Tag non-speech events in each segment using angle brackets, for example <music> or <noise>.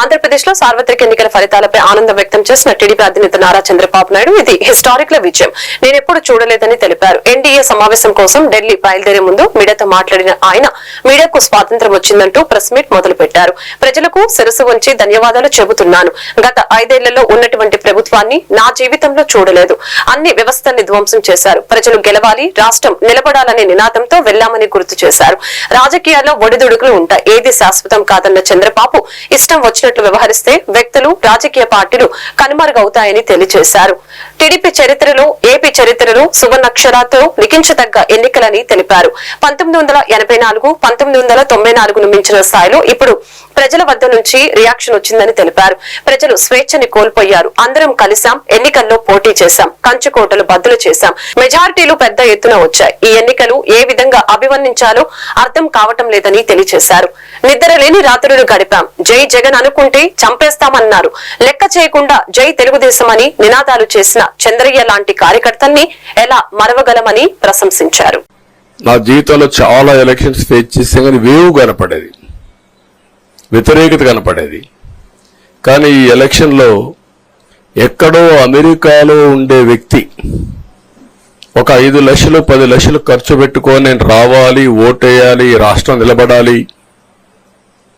ఆంధ్రప్రదేశ్లో సార్వత్రిక ఎన్నికల ఫలితాలపై ఆనందం వ్యక్తం చేసిన టీడీపీ అధినేత నారా చంద్రబాబు నాయుడు. ఇది హిస్టారిక్ల విజయం. నేనెప్పుడు చూడలేదని తెలిపారు. ఎన్డీఏ సమావేశం కోసం ఢిల్లీ బయలుదేరే ముందు మీడియాతో మాట్లాడిన ఆయన మీడియాకు స్వాతంత్రం వచ్చిందంటూ ప్రెస్ మీట్ మొదలు పెట్టారు ప్రజలకు శిరసు ఉంచి ధన్యవాదాలు చెబుతున్నాను. గత ఐదేళ్ళలో ఉన్నటువంటి ప్రభుత్వాన్ని నా జీవితంలో చూడలేదు. అన్ని వ్యవస్థల్ని ధ్వంసం చేశారు. ప్రజలు గెలవాలి రాష్ట్రం నిలబడాలనే నినాదంతో వెళ్ళామని గుర్తు చేశారు. రాజకీయాల్లో ఒడిదుడుకులు ఉంటాయి. ఏది శాశ్వతం కాదన్న చంద్రబాబు ఇష్టం వచ్చినట్లు వ్యవహరిస్తే వ్యక్తులు రాజకీయ పార్టీలు కనుమరుగవుతాయని తెలియజేశారు. టీడీపీ చరిత్రలో ఏపీ చరిత్రలో సువర్ణక్షరాతో లిఖించదగ్గ ఎన్నికలని తెలిపారు. పంతొమ్మిది వందల ఎనభై నాలుగు పంతొమ్మిది వందల తొంభై నాలుగును మించిన స్థాయిలో ఇప్పుడు ప్రజల వద్ద నుంచి రియాక్షన్ వచ్చిందని తెలిపారు. ప్రజలు స్వేచ్ఛని కోల్పోయారు. అందరం కలిసాం ఎన్నికల్లో పోటీ చేశాం కంచుకోటలు బద్దులు చేశాం. మెజారిటీలు పెద్ద ఎత్తున వచ్చాయి. ఈ ఎన్నికలు ఏ విధంగా అభివర్ణించాలో అర్థం కావటం లేదని తెలియజేశారు. నిద్రలేని రాత్రులు గడిపాం. జై జగన్ అనుకుంటే చంపేస్తామన్నారు. లెక్క చేయకుండా జై తెలుగుదేశం అని నినాదాలు చేసిన చంద్రయ్య లాంటి కార్యకర్తల్ని ఎలా మరవగలమని ప్రశంసించారు. నా జీవితంలో చాలా ఎలక్షన్స్ ఫేస్ చేస్తే కానీ వేవ్ కనపడేది. వ్యతిరేకత కనపడేది. కానీ ఈ ఎలక్షన్లో ఎక్కడో అమెరికాలో ఉండే వ్యక్తి ఒక ఐదు లక్షలు పది లక్షలు ఖర్చు పెట్టుకొని నేను రావాలి ఓటేయాలి రాష్ట్రం నిలబడాలి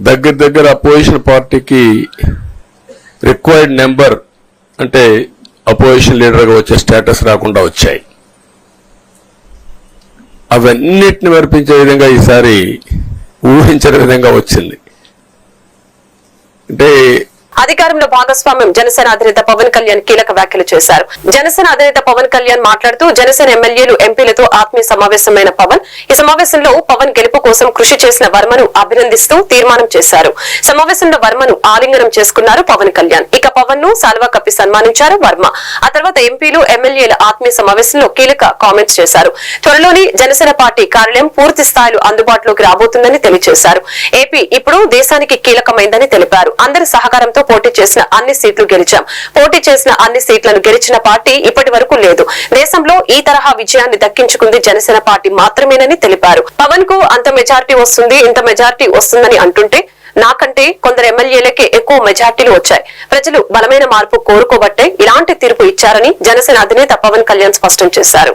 దగ్గర దగ్గర అపోజిషన్ పార్టీకి రిక్వైర్డ్ నెంబర్ అంటే అపోజిషన్ లీడర్గా వచ్చే స్టేటస్ రాకుండా వచ్చాయి. అవన్నిటిని మెరిపించే విధంగా ఈసారి ఊహించని విధంగా వచ్చింది. అంటే అధికారంలో భాగస్వామ్యం జనసేన అధినేత పవన్ కళ్యాణ్ కీలక వ్యాఖ్యలు చేశారు. జనసేన అధినేత పవన్ కళ్యాణ్ మాట్లాడుతూ జనసేన ఎమ్మెల్యేలు ఎంపీలతో ఆత్మీయ సమావేశమైన పవన్. ఈ సమావేశంలో పవన్ గెలుపు కోసం కృషి చేసిన వర్మను అభినందిస్తూ తీర్మానం చేశారు. సమావేశంలో వర్మను ఆలింగనం చేసుకున్నారు పవన్ కళ్యాణ్. ఇక పవన్ను సాల్వా కప్పి సన్మానించారు వర్మ. ఆ తర్వాత ఎంపీలు ఎమ్మెల్యేల ఆత్మీయ సమావేశంలో కీలక కామెంట్స్ చేశారు. త్వరలోనే జనసేన పార్టీ కార్యాలయం పూర్తి స్థాయిలో అందుబాటులోకి రాబోతుందని తెలియజేశారు. ఏపీ ఇప్పుడు దేశానికి కీలకమైందని తెలిపారు. అందరి సహకారంతో పోటీ చేసిన అన్ని సీట్లు గెలిచాం. పోటీ చేసిన అన్ని సీట్లను గెలిచిన పార్టీ ఇప్పటి వరకు లేదు. దేశంలో ఈ తరహా విజయాన్ని దక్కించుకుంది జనసేన పార్టీ మాత్రమేనని తెలిపారు. పవన్కు అంత మెజార్టీ వస్తుంది ఇంత మెజార్టీ వస్తుందని అంటుంటే నాకంటే కొందరు ఎమ్మెల్యేలకే ఎక్కువ మెజార్టీలు వచ్చాయి. ప్రజలు బలమైన మార్పు కోరుకోబట్టే ఇలాంటి తీర్పు ఇచ్చారని జనసేన అధినేత పవన్ కళ్యాణ్ స్పష్టం చేశారు.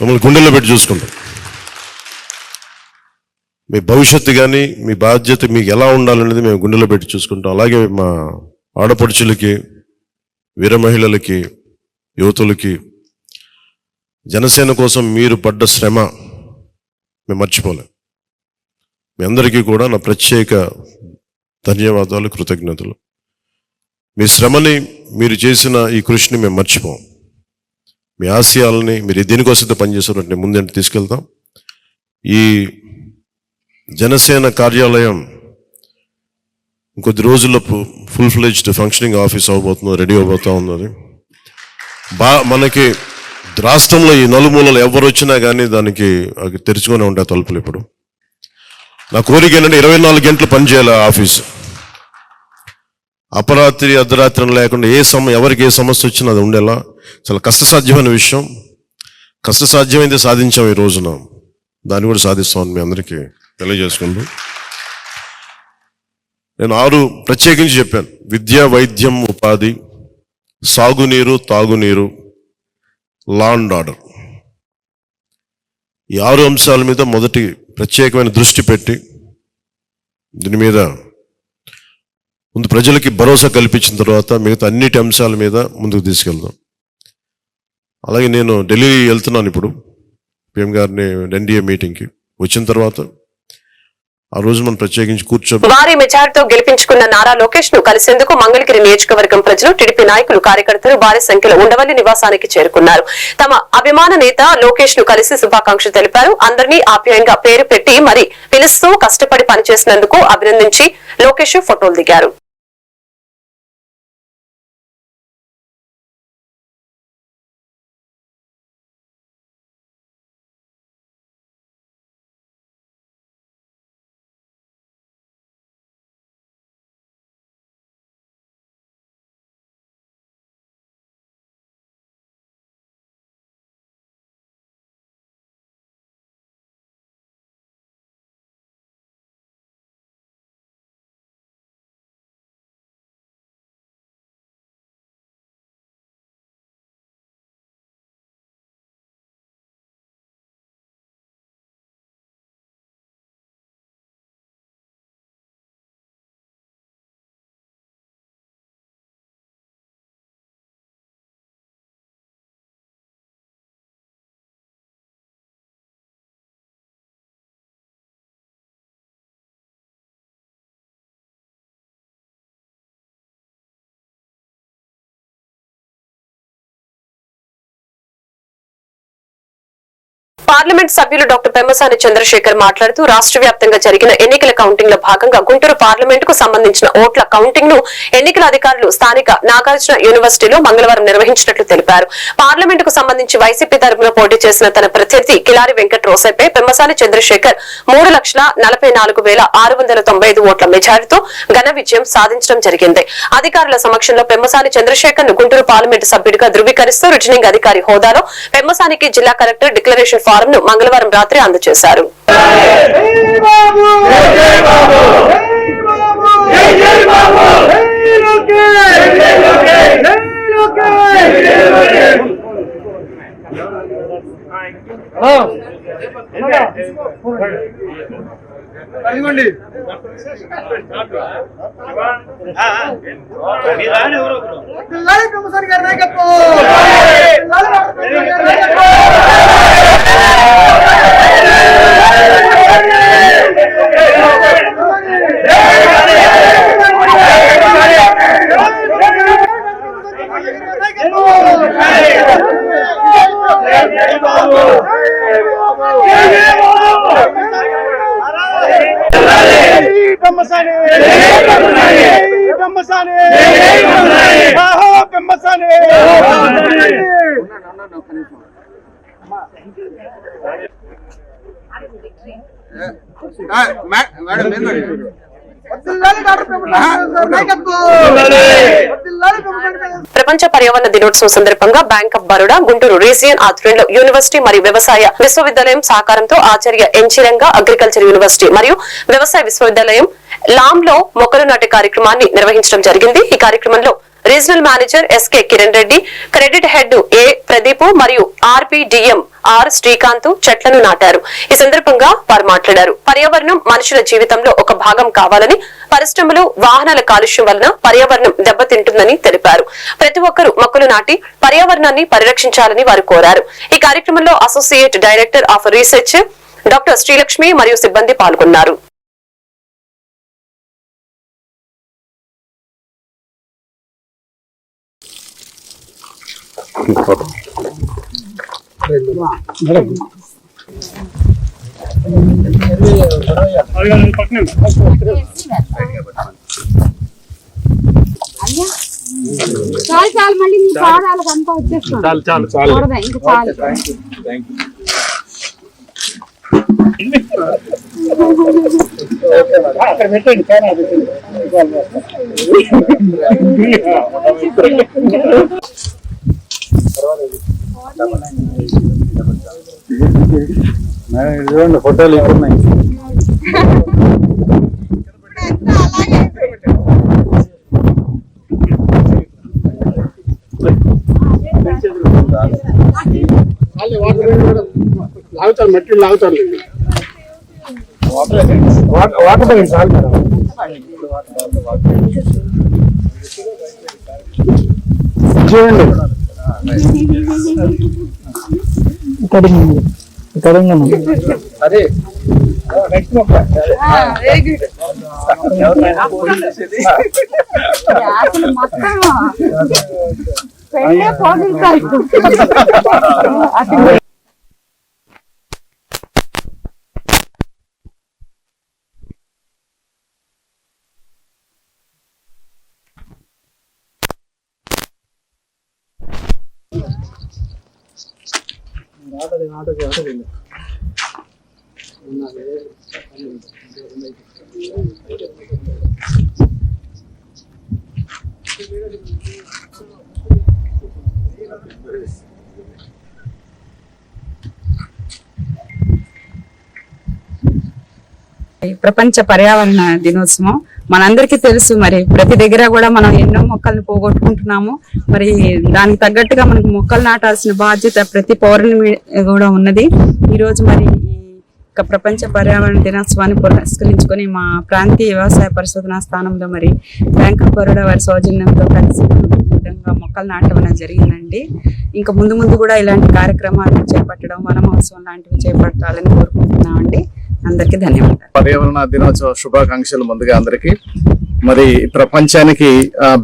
మిమ్మల్ని గుండెల్లో పెట్టి చూసుకుంటాం మీ భవిష్యత్తు కానీ మీ బాధ్యత మీకు ఎలా ఉండాలనేది మేము గుండెలో పెట్టి చూసుకుంటాం. అలాగే మా ఆడపడుచులకి వీర మహిళలకి యువతులకి జనసేన కోసం మీరు పడ్డ శ్రమ మేము మర్చిపోలేం. మీ అందరికీ కూడా నా ప్రత్యేక ధన్యవాదాలు కృతజ్ఞతలు. మీ శ్రమని మీరు చేసిన ఈ కృషిని మేము మర్చిపోం. మీ ఆశయాలని మీరు దేనికోసం పనిచేసారంటే ముందంటే తీసుకెళ్తాం. ఈ జనసేన కార్యాలయం ఇంకొద్ది రోజుల్లో ఫుల్ ఫ్లెజ్డ్ ఫంక్షనింగ్ ఆఫీస్ అవ్వబోతుంది రెడీ అవబోతా ఉన్నది. బా మనకి రాష్ట్రంలో ఈ నలుమూలలు ఎవరు వచ్చినా కానీ దానికి అవి తెరుచుకొని ఉంటాయి తలుపులు ఇప్పుడు. నా కోరిక ఏంటంటే ఇరవై నాలుగు గంటలు పనిచేయాలి ఆఫీస్. అపరాత్రి అర్ధరాత్రి లేకుండా ఏ సమ ఎవరికి ఏ సమస్య వచ్చినా అది ఉండేలా. చాలా కష్టసాధ్యమైన విషయం. కష్టసాధ్యమైంది సాధించాం ఈ రోజున. దాన్ని కూడా సాధిస్తామని మీ అందరికీ తెలియజేసుకుంటూ. నేను ఆరు ప్రత్యేకించి చెప్పాను. విద్య వైద్యం ఉపాధి సాగునీరు తాగునీరు లా అండ్ ఆర్డర్. ఈ ఆరు అంశాల మీద మొదటి ప్రత్యేకమైన దృష్టి పెట్టి దీని మీద ముందు ప్రజలకి భరోసా కల్పించిన తర్వాత మిగతా అన్నిటి అంశాల మీద ముందుకు తీసుకెళ్దాం. అలాగే నేను ఢిల్లీ వెళ్తున్నాను ఇప్పుడు. పిఎం గారిని ఎన్డీఏ మీటింగ్కి. వచ్చిన తర్వాత ఆ రోజు మనం ప్రత్యేకించి కూర్చో భారీ మెజార్టీతో గెలిపించుకున్న నారా లోకేష్ను కలిసేందుకు మంగళగిరి నియోజకవర్గం ప్రజలు టీడీపీ నాయకులు కార్యకర్తలు భారీ సంఖ్యలో ఉండవల్లి నివాసానికి చేరుకున్నారు. తమ అభిమాన నేత లోకేష్ను కలిసి శుభాకాంక్షలు తెలిపారు. అందరినీ ఆప్యాయంగా పేరు పెట్టి మరి పిలుస్తూ కష్టపడి పనిచేసినందుకు అభినందించి లోకేష్ ఫోటోలు దిగారు. పార్లమెంట్ సభ్యులు డాక్టర్ పెమ్మసాని చంద్రశేఖర్ మాట్లాడుతూ రాష్ట్ర వ్యాప్తంగా జరిగిన ఎన్నికల కౌంటింగ్లో భాగంగా గుంటూరు పార్లమెంట్కు సంబంధించిన ఓట్ల కౌంటింగ్ను ఎన్నికల అధికారులు స్థానిక నాగార్జున యూనివర్సిటీలో మంగళవారం నిర్వహించినట్లు తెలిపారు. పార్లమెంట్కు సంబంధించి వైసీపీ తరపున పోటీ చేసిన తన ప్రత్యర్థి కిలారి వెంకట్ రోసైపై పెమ్మసాని చంద్రశేఖర్ మూడు లక్షల నలభై నాలుగు వేల ఆరు వందల తొంభై ఐదు ఓట్ల మెజారిటీతో ఘన విజయం సాధించడం జరిగింది. అధికారుల సమక్షంలో పెమ్మసాని చంద్రశేఖర్ను గుంటూరు పార్లమెంటు సభ్యుడిగా ధృవీకరిస్తూ రిటర్నింగ్ అధికారి హోదాలో పెమ్మసానికి జిల్లా కలెక్టర్ డిక్లరేషన్ ఫారం ను మంగళవారం రాత్రి అందజేశారు అదిగోండి నాయకత్వం. నాయకత్వం. పెమ్మసాని పెమ్మసాని ఆహో పెమ్మసాని వద్దిల్లాలి డాక్టర్ పెమ్మసాని గారి నాయకత్వం వద్దిల్లాలి పెమ్మసాని గారి ప్రపంచ పర్యావరణ దినోత్సవం సందర్భంగా bank of Baroda Guntur region ఆధ్వర్యంలో యూనివర్సిటీ మరియు వ్యవసాయ విశ్వవిద్యాలయం సహకారంతో ఆచార్య ఎన్చిరంగా అగ్రికల్చర్ యూనివర్సిటీ మరియు వ్యవసాయ విశ్వవిద్యాలయం లామ్లో మొక్కలు నాటే కార్యక్రమాన్ని నిర్వహించడం జరిగింది. ఈ కార్యక్రమంలో regional manager S K Kiran Reddy credit head A Pradeep మరియు R P D M R Srikanth చెట్లను నాటారు. ఈ సందర్భంగా వారు మాట్లాడారు. పర్యావరణం మనుషుల జీవితంలో ఒక భాగం కావాలని పరిశ్రమలు వాహనాల కాలుష్యం వలన పర్యావరణం దెబ్బతింటుందని తెలిపారు. ప్రతి ఒక్కరూ మొక్కలు నాటి పర్యావరణాన్ని పరిరక్షించాలని వారు కోరారు. ఈ కార్యక్రమంలో associate director of research doctor Srilakshmi మరియు సిబ్బంది పాల్గొన్నారు. చాలు చాలు మళ్ళీ నీ పాదాలకు అంతా వచ్చేస్తాం చాలు చాలు చాలు. ఇంకా చాలు. <laughs> ఫోటోలు ఇస్తున్నాయి లాగుతారు మట్టి లాగుతారు వాటర్ పోయింది చాలు మేడం చూడండి ఇక్కడ ఇక్కడ అదే అసలు మొత్తం పెళ్ళే ప్రపంచ పర్యావరణ దినోత్సవం. మనందరికీ తెలుసు మరి. ప్రతి దగ్గర కూడా మనం ఎన్నో మొక్కల్ని పోగొట్టుకుంటున్నాము. మరి దానికి తగ్గట్టుగా మనకు మొక్కలు నాటాల్సిన బాధ్యత ప్రతి పౌరుని కూడా ఉన్నది. ఈరోజు మరి ఈ ప్రపంచ పర్యావరణ దినోత్సవాన్ని పురస్కరించుకొని మా ప్రాంతీయ వ్యవసాయ పరిశోధనా స్థానంలో మరి బ్యాంక్ ఆఫ్ బరోడా వారి సౌజన్యంతో కలిసి విధంగా మొక్కలు నాటడం జరిగిందండి. ఇంకా ముందు ముందు కూడా ఇలాంటి కార్యక్రమాలు చేపట్టడం వన మహోత్సవం లాంటివి చేపట్టాలని కోరుకుంటున్నామండి. అందరికీ ధన్యవాదాలు. పర్యావరణ దినోత్సవ శుభాకాంక్షలు ముందుగా అందరికి. మరి ప్రపంచానికి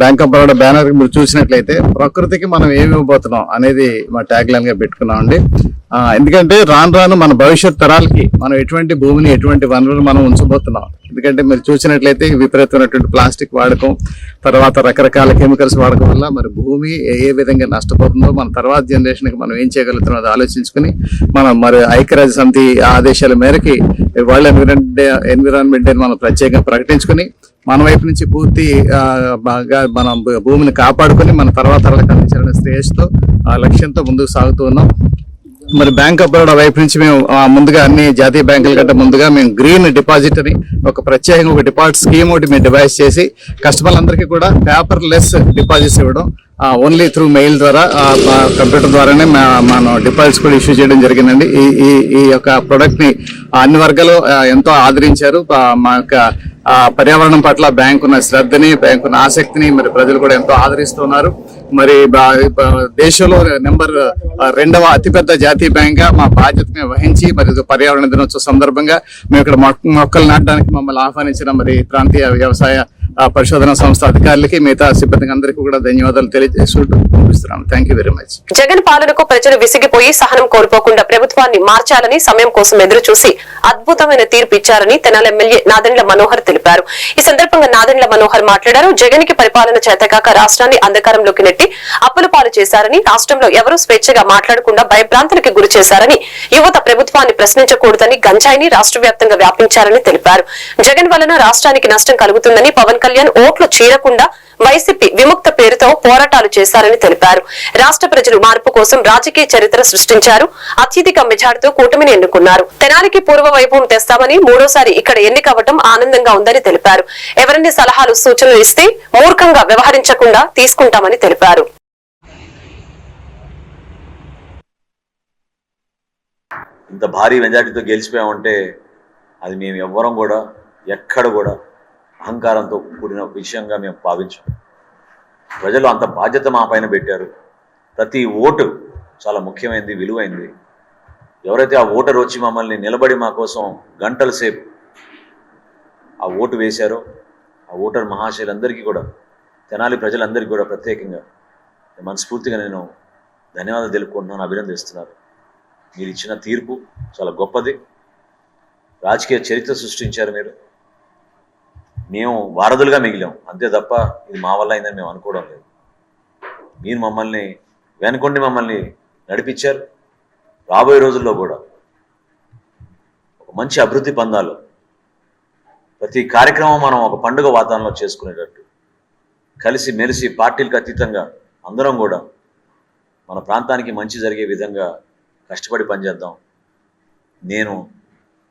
బ్యాంక్ ఆఫ్ బరోడా బ్యానర్ మీరు చూసినట్లయితే ప్రకృతికి మనం ఏమి ఇవ్వబోతున్నాం అనేది మా ట్యాగ్ లైన్గా పెట్టుకున్నాం అండి ఎందుకంటే రాను రాను మన భవిష్యత్ తరాలకి మనం ఎటువంటి భూమిని ఎటువంటి వనరులు మనం ఉంచబోతున్నాం. ఎందుకంటే మీరు చూసినట్లయితే విపరీతమైనటువంటి ప్లాస్టిక్ వాడకం తర్వాత రకరకాల కెమికల్స్ వాడకం వల్ల మరి భూమి ఏ విధంగా నష్టపోతుందో మన తర్వాత జనరేషన్కి మనం ఏం చేయగలుగుతున్నాం అది ఆలోచించుకుని మనం మరి ఐక్యరాజ్య సమితి ఆదేశాల మేరకి world environment day environment day మనం ప్రత్యేకంగా ప్రకటించుకుని మన వైపు నుంచి పూర్తి బాగా మనం భూమిని కాపాడుకొని మన తర్వాత తరాలకు అందించాలనే శ్రేయస్తో ఆ లక్ష్యంతో ముందుకు సాగుతూ ఉన్నాం. మరి బ్యాంక్ ఆఫ్ బరోడా వైపు నుంచి మేము ముందుగా అన్ని జాతీయ బ్యాంకుల కంటే ముందుగా మేము గ్రీన్ డిపాజిట్ అని ఒక ప్రత్యేకంగా ఒక డిపాజిట్ స్కీమ్ ఒకటి మేము డివైస్ చేసి కస్టమర్లందరికీ కూడా పేపర్ లెస్ డిపాజిట్స్ ఇవ్వడం ఓన్లీ త్రూ మెయిల్ ద్వారా కంప్యూటర్ ద్వారానే మనం డిపాజిట్స్ కూడా ఇష్యూ చేయడం జరిగిందండి. ఈ ఈ ఈ యొక్క ప్రొడక్ట్ని అన్ని వర్గాలు ఎంతో ఆదరించారు. మా యొక్క పర్యావరణం పట్ల బ్యాంకు ఉన్న శ్రద్ధని బ్యాంకు ఉన్న ఆసక్తిని మరి ప్రజలు కూడా ఎంతో ఆదరిస్తున్నారు మరి బా- దేశంలో నెంబర్ రెండవ అతిపెద్ద జాతీయ బ్యాంక్గా మా బాధ్యతని వహించి మరి పర్యావరణ దినోత్సవ సందర్భంగా మేము ఇక్కడ మొక్కలు నాటడానికి మమ్మల్ని ఆహ్వానించిన మరి ప్రాంతీయ వ్యవసాయ పరిశోధన సంస్థ అధికారులకి మిగతా సిబ్బందికి అందరికీ కూడా ధన్యవాదాలు తెలియజేసుకుంటూ ముగిస్తున్నాను. Thank you very much Jagan పాలనకు ప్రజలు విసిగిపోయి సహనం కోల్పోకుండా ప్రభుత్వాన్ని మార్చాలని సమయం కోసం ఎదురు చూసి అద్భుతమైన తీర్పు ఇచ్చారని తెనాలి ఎమ్మెల్యే నాదెండ్ల మనోహర్ తెలిపారు. ఈ సందర్భంగా నాదెండ్ల మనోహర్ మాట్లాడారు. జగన్కి పరిపాలన చేతకాక రాష్ట్రాన్ని అంధకారంలోకి నెట్టి అప్పుల పాలు చేశారని రాష్ట్రంలో ఎవరూ స్వేచ్ఛగా మాట్లాడకుండా భయభ్రాంతులకి గురి చేశారని యువత ప్రభుత్వాన్ని ప్రశ్నించకూడదని గంజాయిని రాష్ట్ర వ్యాప్తంగా వ్యాపించారని తెలిపారు. జగన్ వలన రాష్ట్రానికి నష్టం కలుగుతుందని పవన్ కళ్యాణ్ ఓట్లు చీరకుండా వైసీపీ విముక్త పేరుతో పోరాటాలు చేశారని తెలిపారు. రాష్ట్ర ప్రజలు మార్పు కోసం రాజకీయ చరిత్ర సృష్టించారు. అత్యధిక మెజార్టీతో కూటమిని ఎన్నుకున్నారు. తెనాలికి పూర్వ వైభవం తెస్తామని మూడోసారి ఇక్కడ ఎన్నికవ్వటం ఆనందంగా ఉందని తెలిపారు. ఎవరిని సలహాలు సూచనలు ఇస్తే మూర్ఖంగా వ్యవహరించకుండా తీసుకుంటామని తెలిపారు. ఇంత భారీ మెజార్టీతో గెలిచిపోయామంటే అది మేము ఎవ్వరం కూడా ఎక్కడ కూడా అహంకారంతో కూడిన విషయంగా మేము భావించాం. ప్రజలు అంత బాధ్యత మా పైన పెట్టారు. ప్రతి ఓటు చాలా ముఖ్యమైనది విలువైంది. ఎవరైతే ఆ ఓటర్ వచ్చి మమ్మల్ని నిలబడి మా కోసం గంటల సేపు ఆ ఓటు వేశారో ఆ ఓటర్ మహాశయులందరికీ కూడా తెనాలి ప్రజలందరికీ కూడా ప్రత్యేకంగా మనస్ఫూర్తిగా నేను ధన్యవాదాలు తెలుపుకుంటున్నాను అభినందిస్తున్నాను. మీరు ఇచ్చిన తీర్పు చాలా గొప్పది. రాజకీయ చరిత్ర సృష్టించారు మీరు. మేము వారధులుగా మిగిలాం. అంతే తప్ప ఇది మా వల్ల అయిందని మేము అనుకోవడం లేదు. మీరు మమ్మల్ని వెనుకొండి మమ్మల్ని నడిపించారు. రాబోయే రోజుల్లో కూడా ఒక మంచి అభివృద్ధి పందాలు ప్రతి కార్యక్రమం మనం ఒక పండుగ వాతావరణంలో చేసుకునేటట్టు కలిసి మెలిసి పార్టీలకు అతీతంగా అందరం కూడా మన ప్రాంతానికి మంచి జరిగే విధంగా కష్టపడి పనిచేద్దాం. నేను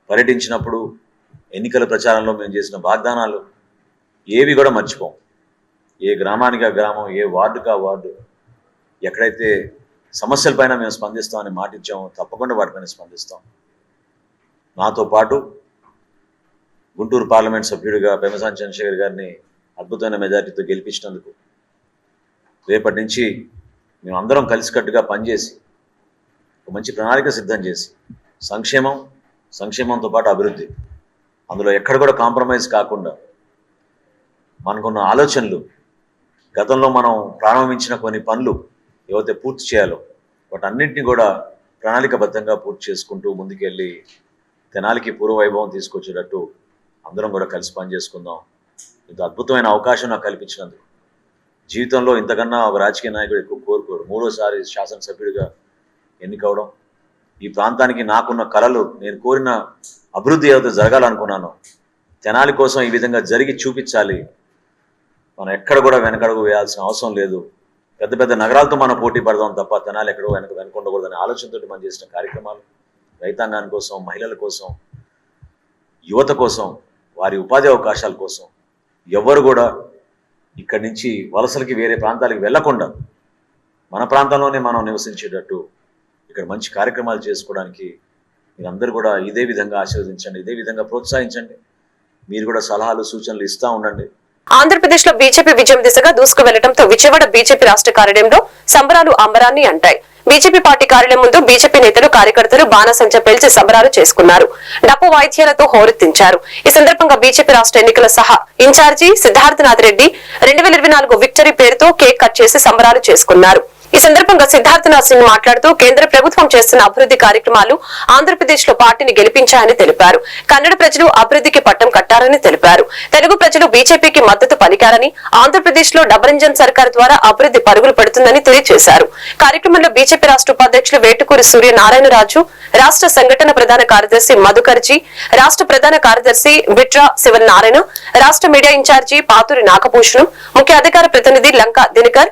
పర్యటించినప్పుడు ఎన్నికల ప్రచారంలో మేము చేసిన వాగ్దానాలు ఏవి కూడా మర్చిపోం. ఏ గ్రామానికి ఆ గ్రామం ఏ వార్డుకి ఆ వార్డు ఎక్కడైతే సమస్యలపైన మేము స్పందిస్తామని మాటిచ్చామో తప్పకుండా వాటిపైన స్పందిస్తాం. నాతో పాటు గుంటూరు పార్లమెంట్ సభ్యుడిగా పెమసాని చంద్రశేఖర్ గారిని అద్భుతమైన మెజార్టీతో గెలిపించినందుకు రేపటి నుంచి మేము అందరం కలిసికట్టుగా పనిచేసి ఒక మంచి ప్రణాళిక సిద్ధం చేసి సంక్షేమం సంక్షేమంతో పాటు అభివృద్ధి అందులో ఎక్కడ కూడా కాంప్రమైజ్ కాకుండా మనకున్న ఆలోచనలు గతంలో మనం ప్రారంభించిన కొన్ని పనులు ఏవైతే పూర్తి చేయాలో వాటన్నింటినీ కూడా ప్రణాళికబద్ధంగా పూర్తి చేసుకుంటూ ముందుకెళ్ళి తెనాలికి పూర్వవైభవం తీసుకొచ్చేటట్టు అందరం కూడా కలిసి పనిచేసుకుందాం. ఇంత అద్భుతమైన అవకాశం నాకు కల్పించినందుకు. జీవితంలో ఇంతకన్నా ఒక రాజకీయ నాయకుడు ఎక్కువ కోరుకోరు. మూడోసారి శాసనసభ్యుడిగా ఎన్నికవడం ఈ ప్రాంతానికి నాకున్న కళలు నేను కోరిన అభివృద్ధి ఏదైతే జరగాలనుకున్నాను. తెనాలి కోసం ఈ విధంగా జరిగి చూపించాలి. మనం ఎక్కడ కూడా వెనకడుగు వేయాల్సిన అవసరం లేదు. పెద్ద పెద్ద నగరాలతో మనం పోటీ పడదాం తప్ప తెనాలి ఎక్కడో వెనక వెనకుండకూడదనే ఆలోచనతో మనం చేసిన కార్యక్రమాలు రైతాంగాని కోసం మహిళల కోసం యువత కోసం వారి ఉపాధి అవకాశాల కోసం ఎవ్వరు కూడా ఇక్కడి నుంచి వలసలకి వేరే ప్రాంతాలకు వెళ్ళకుండా మన ప్రాంతంలోనే మనం నివసించేటట్టు ఇక్కడ మంచి కార్యక్రమాలు చేసుకోవడానికి మీరందరూ కూడా ఇదే విధంగా ఆశీర్వదించండి ఇదే విధంగా ప్రోత్సహించండి. మీరు కూడా సలహాలు సూచనలు ఇస్తూ ఉండండి. ఆంధ్రప్రదేశ్లో బీజేపీ విజయం దిశగా దూసుకు వెళ్ళడంతో విజయవాడ బీజేపీ రాష్ట్ర కార్యాలయంలో సంబరాలు అంబరాన్ని అంటాయి. బీజేపీ పార్టీ కార్యాలయం ముందు బీజేపీ నేతలు కార్యకర్తలు బాణసంచ పేల్చి సంబరాలు చేసుకున్నారు. డప్పు వాయిద్యాలతో హోరెత్తించారు. ఈ సందర్భంగా బీజేపీ రాష్ట్ర ఎన్నికల సహా ఇన్ఛార్జి సిద్ధార్థనాథ్ రెడ్డి రెండు వేల ఇరవై నాలుగు విక్టరీ పేరుతో కేక్ కట్ చేసి సంబరాలు చేసుకున్నారు. ఈ సందర్భంగా సిద్ధార్థనాథ్ సింగ్ మాట్లాడుతూ కేంద్ర ప్రభుత్వం చేస్తున్న అభివృద్ధి కార్యక్రమాలు ఆంధ్రప్రదేశ్లో పార్టీని గెలిపించాయని తెలిపారు. కన్నడ ప్రజలు అభివృద్ధికి పట్టం కట్టారని తెలిపారు. తెలుగు ప్రజలు బీజేపీకి మద్దతు పలికారని ఆంధ్రప్రదేశ్లో డబరంజన్ సర్కార్ ద్వారా అభివృద్ధి పరుగులు పెడుతుందని తెలియజేశారు. కార్యక్రమంలో బీజేపీ రాష్ట్ర ఉపాధ్యక్షులు వేటుకూరి సూర్య నారాయణరాజు రాష్ట్ర సంఘటన ప్రధాన కార్యదర్శి మధుకర్జీ రాష్ట్ర ప్రధాన కార్యదర్శి విట్రా శివనారాయణ రాష్ట్ర మీడియా ఇన్ఛార్జి పాతూరి నాగభూషణం ముఖ్య అధికార ప్రతినిధి లంకా దినకర్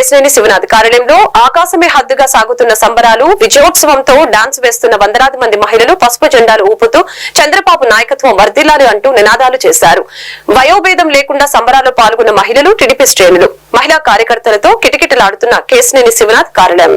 టీడీపీ శివనాథ్. కార్యాలయంలో ఆకాశమే హద్దుగా సాగుతున్న సంబరాలు విజయోత్సవంతో డాన్స్ వేస్తున్న వందలాది మంది మహిళలు పసుపు జెండాలు ఊపుతూ చంద్రబాబు నాయకత్వం వర్ధిల్లాలి అంటూ నినాదాలు చేశారు. వయోభేదం లేకుండా సంబరాల్లో పాల్గొన్న మహిళలు టీడీపీ శ్రేణులు. మహిళా కార్యకర్తలతో కిటకిటలాడుతున్న కేశినేని శివనాథ్ కార్యాలయం.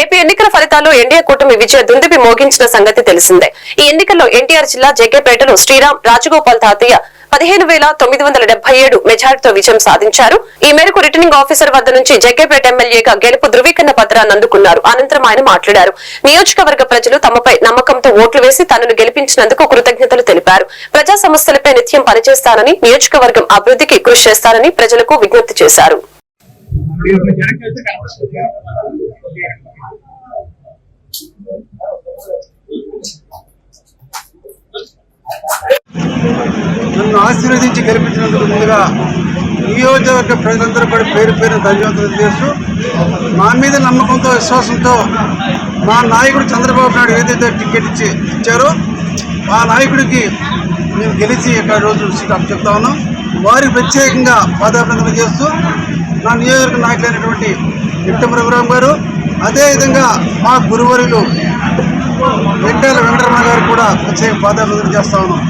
ఏపీ ఎన్నికల ఫలితాల్లో ఎన్డీఏ కూటమి విజయ దుందుబి మోగించిన సంగతి తెలిసిందే. ఈ ఎన్నికల్లో ఎన్టీఆర్ జిల్లా జగ్గేపేటలో శ్రీరామ్ రాజగోపాల్ తాతయ్య పదిహేను వేల తొమ్మిది వందల డెబ్బై ఏడు మెజార్టీతో విజయం సాధించారు. ఈ మేరకు రిటర్నింగ్ ఆఫీసర్ వద్ద నుంచి జగ్గేపేట ఎమ్మెల్యేగా గెలుపు ధృవీకరణ పత్రాన్ని అందుకున్నారు. అనంతరం ఆయన మాట్లాడారు. నియోజకవర్గ ప్రజలు తమపై నమ్మకంతో ఓట్లు వేసి తనను గెలిపించినందుకు కృతజ్ఞతలు తెలిపారు. ప్రజా సమస్యలపై నిత్యం పనిచేస్తానని నియోజకవర్గం అభివృద్ధికి కృషి చేస్తానని ప్రజలకు విజ్ఞప్తి చేశారు. నన్ను ఆశీర్వదించి గెలిపించినందుకు ముందుగా నియోజకవర్గ ప్రజలందరూ కూడా పేరు పేరు ధన్యవాదాలు చేస్తూ మా మీద నమ్మకంతో విశ్వాసంతో మా నాయకుడు చంద్రబాబు నాయుడు ఏదైతే టికెట్ ఇచ్చి ఇచ్చారో ఆ నాయకుడికి మేము గెలిచి ఇక్కడ రోజు సీట్ చెప్తా ఉన్నాం. వారికి ప్రత్యేకంగా పాదాభినందనలు చేస్తూ నా నియోజకవర్గ నాయకులైనటువంటి విక్టం గారు అదేవిధంగా మా గురువరులు వెంకట వెంకటరమణ గారు కూడా ప్రత్యేక పాదాభినందనలు చేస్తా ఉన్నాం.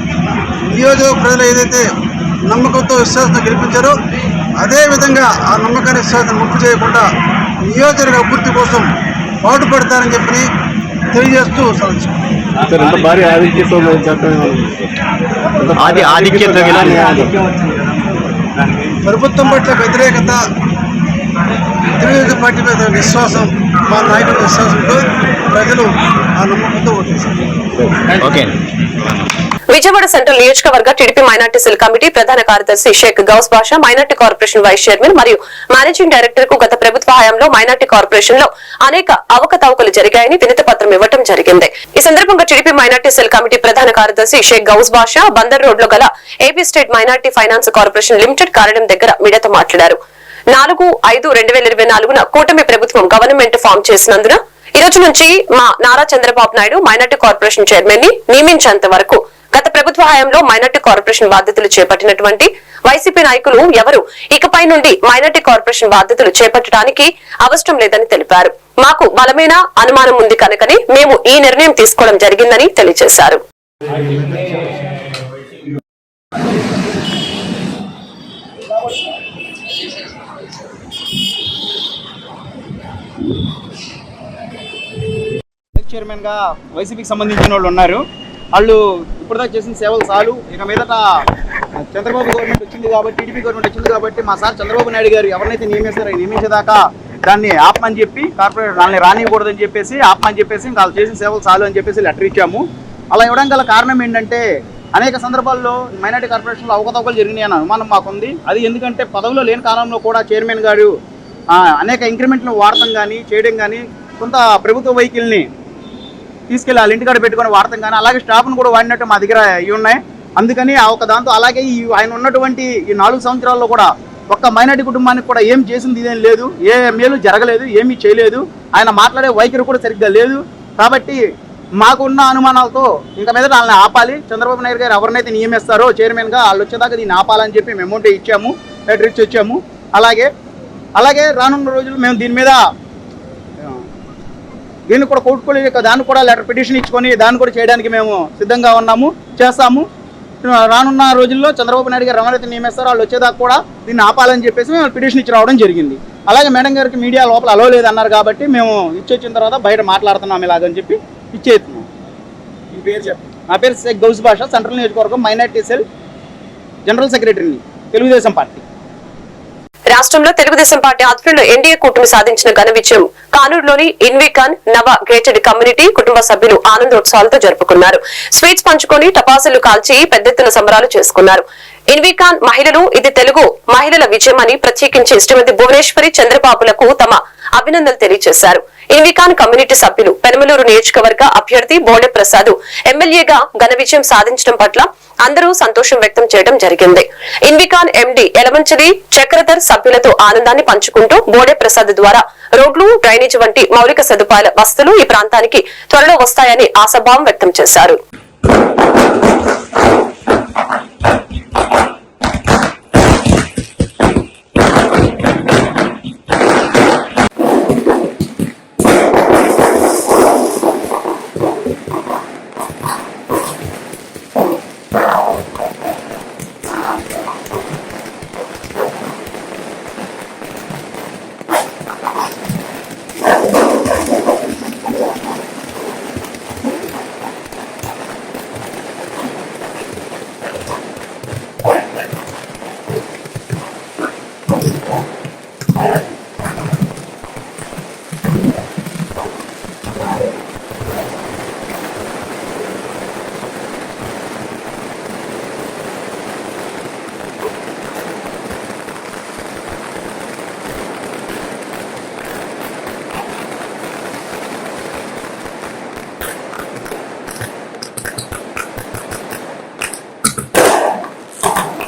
నియోజక ప్రజలు ఏదైతే నమ్మకంతో విశ్వాసంతో గెలిపించారో అదే విధంగా ఆ నమ్మకాన్ని విశ్వాసం ముప్పు చేయకుండా నియోజకవర్గ అభివృద్ధి కోసం పాటుపడతారని చెప్పి తెలియజేస్తూ సెలవు ఆది ఆధిక్యత ప్రభుత్వం పట్ల వ్యతిరేకత తెలుగుదేశం పార్టీ మీద విశ్వాసం మా నాయకుల విశ్వాసంతో ప్రజలు ఆ నమ్మకంతో ఓటేశారు. ఓకే విజయవాడ సెంట్రల్ నియోజకవర్గ టీడీపీ మైనార్టీ సెల్ కమిటీ ప్రధాన కార్యదర్శి Sheikh Gouse Basha minority corporation vice chairman మరియు మేనేజింగ్ డైరెక్టర్కు గత ప్రభుత్వ హయాంలో మైనార్టీ కార్పొరేషన్లో అనేక అవకతవకలు జరిగాయని వినతి పత్రం ఇవ్వడం జరిగింది. ఈ సందర్భంగా టీడీపీ మైనార్టీ సెల్ కమిటీ ప్రధాన కార్యదర్శి షేక్ గౌస్ బాషా బందర్ రోడ్లో గల AP state minority finance corporation limited కార్యాలయం దగ్గర మీడియాతో మాట్లాడారు. నాలుగు ఐదు రెండు వేల ఇరవై నాలుగున కూటమి ప్రభుత్వం గవర్నమెంట్ ఫామ్ చేసినందున ఈ రోజు నుంచి మా నారా చంద్రబాబు నాయుడు మైనార్టీ కార్పొరేషన్ చైర్మన్ని నియమించేంత వరకు గత ప్రభుత్వ హయాంలో మైనార్టీ కార్పొరేషన్ బాధ్యతలు చేపట్టినటువంటి వైసీపీ నాయకులు ఎవరు? ఇకపై నుండి మైనార్టీ కార్పొరేషన్ బాధ్యతలు చేపట్టడానికి అవసరం లేదని తెలిపారు. మాకు బలమైన అనుమానం ఉంది కనుకని మేము ఈ నిర్ణయం తీసుకోవడం జరిగిందని తెలియజేశారు. చైర్మన్గా వైసీపీకి సంబంధించిన వాళ్ళు ఉన్నారు. వాళ్ళు ఇప్పటిదాకా చేసిన సేవలు చాలు. ఇక మీదట చంద్రబాబు గవర్నమెంట్ వచ్చింది కాబట్టి టీడీపీ గవర్నమెంట్ వచ్చింది కాబట్టి మా సార్ చంద్రబాబు నాయుడు గారు ఎవరినైతే నియమిస్తారో నియమించేదాకా దాన్ని ఆపమని చెప్పి కార్పొరేట్ వాళ్ళని రానివ్వకూడదని చెప్పేసి ఆపమని చెప్పేసి ఇంకా వాళ్ళు చేసిన సేవలు చాలు అని చెప్పేసి లెటర్ ఇచ్చాము. అలా ఇవ్వడం గల కారణం ఏంటంటే అనేక సందర్భాల్లో మైనార్టీ కార్పొరేషన్లో అవకతవకలు జరిగినాయి అన్న అనుమానం మాకుంది. అది ఎందుకంటే పదవిలో లేని కాలంలో కూడా చైర్మన్ గారు అనేక ఇంక్రిమెంట్లు వాడటం కానీ చేయడం కానీ కొంత ప్రభుత్వ వెహికల్ని తీసుకెళ్ళి వాళ్ళ ఇంటికాడ పెట్టుకొని వాడతాం. కానీ అలాగే స్టాఫ్ను కూడా వాడినట్టు మా దగ్గర ఇవి ఉన్నాయి. అందుకని ఒక దాంతో అలాగే ఈ ఆయన ఉన్నటువంటి ఈ నాలుగు సంవత్సరాల్లో కూడా ఒక్క మైనార్టీ కుటుంబానికి కూడా ఏం చేసింది ఇదేం లేదు. ఏ మేలు జరగలేదు ఏమీ చేయలేదు. ఆయన మాట్లాడే వైఖరి కూడా సరిగ్గా లేదు. కాబట్టి మాకున్న అనుమానాలతో ఇంకా మీద వాళ్ళని ఆపాలి. చంద్రబాబు నాయుడు గారు ఎవరినైతే నియమిస్తారో చైర్మన్గా వాళ్ళు వచ్చేదాకా దీన్ని ఆపాలని చెప్పి మేము అమౌంట్ ఇచ్చాము. లెటర్ ఇచ్చి వచ్చాము అలాగే అలాగే రానున్న రోజులు మేము దీని మీద దీన్ని కూడా కోర్టుకోలే దాన్ని కూడా లెటర్ పిటిషన్ ఇచ్చుకొని దాన్ని కూడా చేయడానికి మేము సిద్ధంగా ఉన్నాము చేస్తాము. రానున్న రోజుల్లో చంద్రబాబు నాయుడు గారు ఎవరైతే నియమిస్తారో వాళ్ళు వచ్చేదాకా కూడా దీన్ని ఆపాలని చెప్పేసి మేము పిటిషన్ ఇచ్చి రావడం జరిగింది. అలాగే మేడం గారికి మీడియా లోపల అలో లేదన్నారు కాబట్టి మేము ఇచ్చి వచ్చిన తర్వాత బయట మాట్లాడుతున్నాం ఇలాగని చెప్పి ఇచ్చేస్తున్నాం. నా పేరు షేక్ గౌస్ భాష సెంట్రల్ నియోజకవర్గం మైనార్టీ సెల్ జనరల్ సెక్రటరీని తెలుగుదేశం పార్టీ. రాష్ట్రంలో తెలుగుదేశం పార్టీ ఆధ్వర్యంలో ఎన్డీఏ కూటమి సాధించిన ఘన విజయం. కానూరులోని ఇన్వికాన్ నవ గేటెడ్ కమ్యూనిటీ కుటుంబ సభ్యులు ఆనందోత్సవాలతో జరుపుకున్నారు. స్వీట్స్ పంచుకొని టపాసులు కాల్చి పెద్ద ఎత్తున సంబరాలు చేసుకున్నారు. ఇన్వికాన్ మహిళలు ఇది తెలుగు మహిళల విజయం అని ప్రత్యేకించి శ్రీమతి భువనేశ్వరి చంద్రబాబులకు తమ అభినందనలు తెలియజేశారు. ఇన్వికాన్ కమ్యూనిటీ సభ్యులు పెనమలూరు నియోజకవర్గ అభ్యర్థి బోడె ప్రసాద్ ఎమ్మెల్యేగా ఘన విజయం సాధించడం పట్ల అందరూ సంతోషం వ్యక్తం చేయడం జరిగింది. ఇన్వికాన్ ఎండి ఎలమంచలి చక్రధర్ సభ్యులతో ఆనందాన్ని పంచుకుంటూ బోడే ప్రసాద్ ద్వారా రోడ్లు డ్రైనేజ్ వంటి మౌలిక సదుపాయాల వస్తువులు ఈ ప్రాంతానికి త్వరలో వస్తాయని ఆశాభావం వ్యక్తం చేశారు.